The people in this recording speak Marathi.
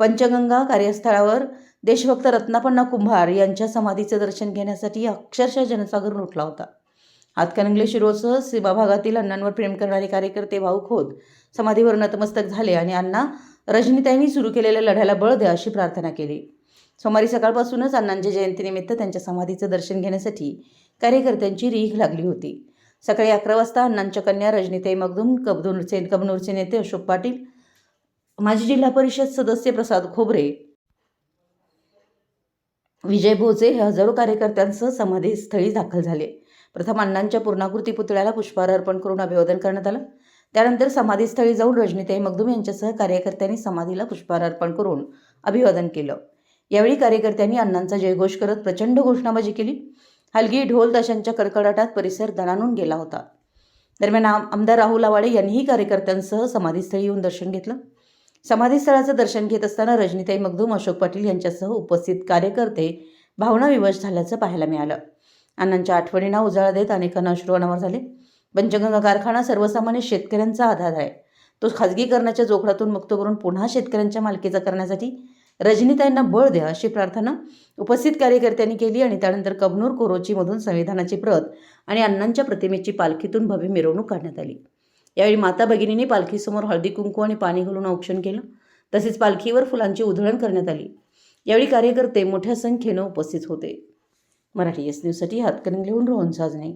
पंचगंगा कार्यस्थळावर देशभक्त रत्नापण्णा कुंभार यांच्या समाधीचं दर्शन घेण्यासाठी अक्षरशः जनसागर उठला होता. हातकणंगले शिरोसह सीमा भागातील अण्णांवर प्रेम करणारे कार्यकर्ते भाऊक होत समाधीवर नतमस्तक झाले आणि अण्णा रजनीताईंनी सुरू केलेल्या लढ्याला बळ द्या अशी प्रार्थना केली. सोमवारी सकाळपासूनच अण्णांच्या जयंतीनिमित्त त्यांच्या समाधीचं दर्शन घेण्यासाठी कार्यकर्त्यांची रीघ लागली होती. सकाळी अकरा वाजता अण्णांच्या कन्या रजनीताई मगदूम कबनूरचे कबनूरचे नेते अशोक पाटील माजी जिल्हा परिषद सदस्य प्रसाद खोबरे विजय भोजे हे हजारो कार्यकर्त्यांसह समाधीस्थळी दाखल झाले. प्रथम अण्णांच्या पूर्णाकृती पुतळ्याला पुष्पहार अर्पण करून अभिवादन करण्यात आलं. त्यानंतर समाधीस्थळी जाऊन रजनीताई मगदूम यांच्यासह कार्यकर्त्यांनी समाधीला पुष्पहार अर्पण करून अभिवादन केलं. यावेळी कार्यकर्त्यांनी अण्णांचा जयघोष करत प्रचंड घोषणाबाजी केली. हलगी ढोल ताशांच्या कडकडाटात परिसर दणाणून गेला होता. दरम्यान आम- आमदार राहुल आवाडे यांनीही कार्यकर्त्यांसह समाधीस्थळी येऊन दर्शन घेतलं. समाधीस्थळाचं दर्शन घेत असताना रजनीताई मगदूम अशोक पाटील यांच्यासह उपस्थित कार्यकर्ते भावनाविवश झाल्याचं पाहायला मिळालं. अण्णांच्या आठवणींना उजाळा देत अनेकांना अश्रू अनावर झाले. पंचगंगा कारखाना सर्वसामान्य शेतकऱ्यांचा आधार आहे. तो खाजगीकरणाच्या जोखडातून मुक्त करून पुन्हा शेतकऱ्यांच्या मालकीचा करण्यासाठी रजनीताईंना बळ द्या अशी प्रार्थना उपस्थित कार्यकर्त्यांनी केली आणि त्यानंतर कबनूर कोरोचीमधून संविधानाची प्रत आणि अण्णांच्या प्रतिमेची पालखीतून भव्य मिरवणूक काढण्यात आली. यावेळी माता भगिनींनी पालखीसमोर हळदी कुंकू आणि पाणी घालून औक्षण केलं. तसेच पालखीवर फुलांची उधळण करण्यात आली. यावेळी कार्यकर्ते मोठ्या संख्येनं उपस्थित होते. मराठी एस न्यूजसाठी हातकणंगलेहून रोहन साजणे